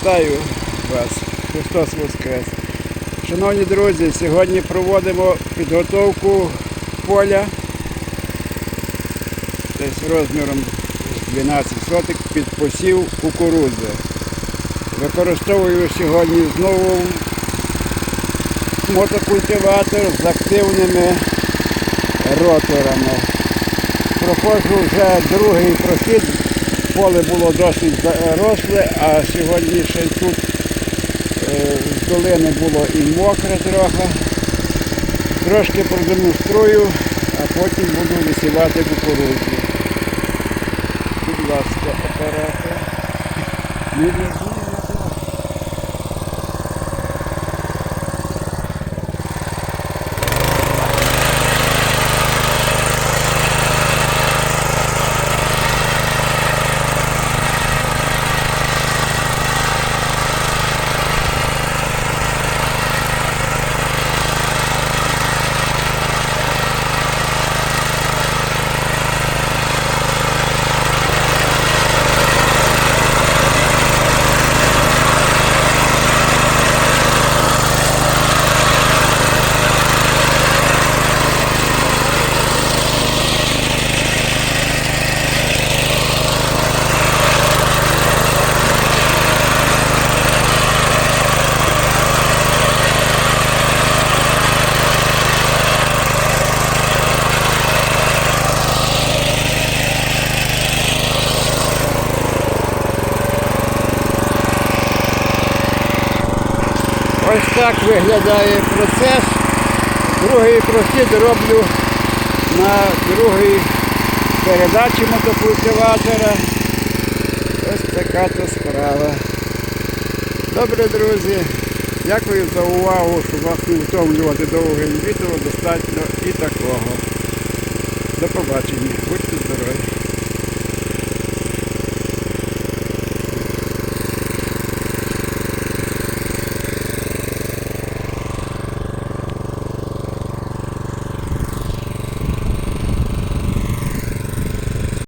Вітаю вас, Христос Воскрес. Шановні друзі, сьогодні проводимо підготовку поля десь розміром 12 соток під посів кукурудзи. Використовую сьогодні знову мотокультиватор з активними роторами. Проходжу вже другий прохід. Поле було досить заросле, а сьогодні ще тут е, з долини було і мокре трохи. Трошки продемонструю, а потім буду висівати кукурудзу. Будь ласка, оператор. Не візьми, Ось так виглядає процес. Другий прохід роблю на другій передачі мотокультиватора. Ось така то справа. Добре, друзі. Дякую за увагу, щоб вас не втомлювати довгим відео, достатньо і такого. До побачення. Будьте здорові.